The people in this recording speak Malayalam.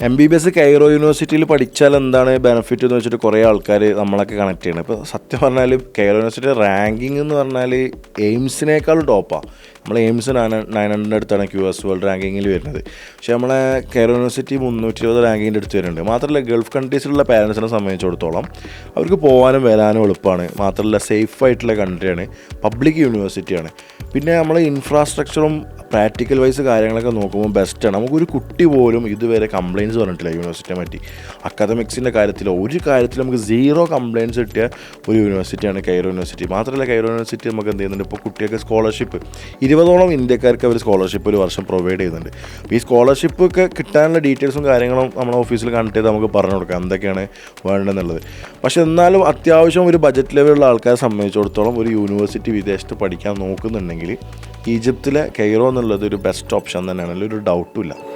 M B B S Cairo യൂണിവേഴ്സിറ്റിയിൽ പഠിച്ചാൽ എന്താണ് ബെനിഫിറ്റ് എന്ന് വെച്ചിട്ട് കുറേ ആൾക്കാർ നമ്മളൊക്കെ കണക്ട് ചെയ്യണം. ഇപ്പോൾ സത്യം പറഞ്ഞാൽ കൈറോ യൂണിവേഴ്സിറ്റി റാങ്കിങ് എന്ന് പറഞ്ഞാൽ എയിംസിനേക്കാൾ ടോപ്പാണ് നമ്മൾ എയിംസ് നയൻ നയൻ ഹൺഡ്രഡ് അടുത്താണ് ക്യു എസ് വേൾഡ് റാങ്കിങ്ങിൽ വരുന്നത്. പക്ഷേ നമ്മളെ കൈറോ യൂണിവേഴ്സിറ്റി മുന്നൂറ്റി ഇരുപത് റാങ്കിങ്ങിന്റെ അടുത്ത് വരുന്നുണ്ട്. മാത്രമല്ല ഗൾഫ് കൺട്രീസിലുള്ള പാരൻസിനെ സംബന്ധിച്ചിടത്തോളം അവർക്ക് പോകാനും വരാനും എളുപ്പമാണ്. മാത്രമല്ല സേഫ് ആയിട്ടുള്ള കൺട്രിയാണ് പബ്ലിക് യൂണിവേഴ്സിറ്റിയാണ് പിന്നെ നമ്മൾ ഇൻഫ്രാസ്ട്രക്ചറും പ്രാക്ടിക്കൽ വൈസ് കാര്യങ്ങളൊക്കെ നോക്കുമ്പോൾ ബെസ്റ്റാണ് നമുക്കൊരു കുട്ടി പോലും ഇതുവരെ കംപ്ലയിൻസ് പറഞ്ഞിട്ടില്ല യൂണിവേഴ്സിറ്റിയെ പറ്റി. അക്കാദമിക്സിന്റെ കാര്യത്തിൽ ഒരു കാര്യത്തിൽ നമുക്ക് സീറോ കംപ്ലയിൻസ് കിട്ടിയ ഒരു യൂണിവേഴ്സിറ്റിയാണ് കൈറോ യൂണിവേഴ്സിറ്റി മാത്രമല്ല കൈറോ യൂണിവേഴ്സിറ്റി നമുക്ക് എന്ത് ചെയ്യുന്നുണ്ട്? ഇപ്പോൾ കുട്ടികൾക്ക് സ്കോളർഷിപ്പ് ഇരുപതോളം ഇന്ത്യക്കാർക്ക് അവർ സ്കോളർഷിപ്പ് ഒരു വർഷം പ്രൊവൈഡ് ചെയ്യുന്നുണ്ട്. അപ്പോൾ ഈ സ്കോളർഷിപ്പ് ഒക്കെ കിട്ടാനുള്ള ഡീറ്റെയിൽസും കാര്യങ്ങളും നമ്മുടെ ഓഫീസിൽ കണ്ടിട്ട് നമുക്ക് പറഞ്ഞു കൊടുക്കാം. എന്തൊക്കെയാണ് വേണ്ടതെന്നുള്ളത്. പക്ഷെ എന്നാലും അത്യാവശ്യം ഒരു ബജറ്റ് ലെവലുള്ള ആൾക്കാരെ സംബന്ധിച്ചിടത്തോളം ഒരു യൂണിവേഴ്സിറ്റി വിദേശത്ത് പഠിക്കാൻ നോക്കുന്നുണ്ടെങ്കിൽ ഈജിപ്തിലെ കെയ്റോ എന്നുള്ളത് ഒരു ബെസ്റ്റ് ഓപ്ഷൻ തന്നെയാണ്. ഒരു ഡൗട്ടും ഇല്ല.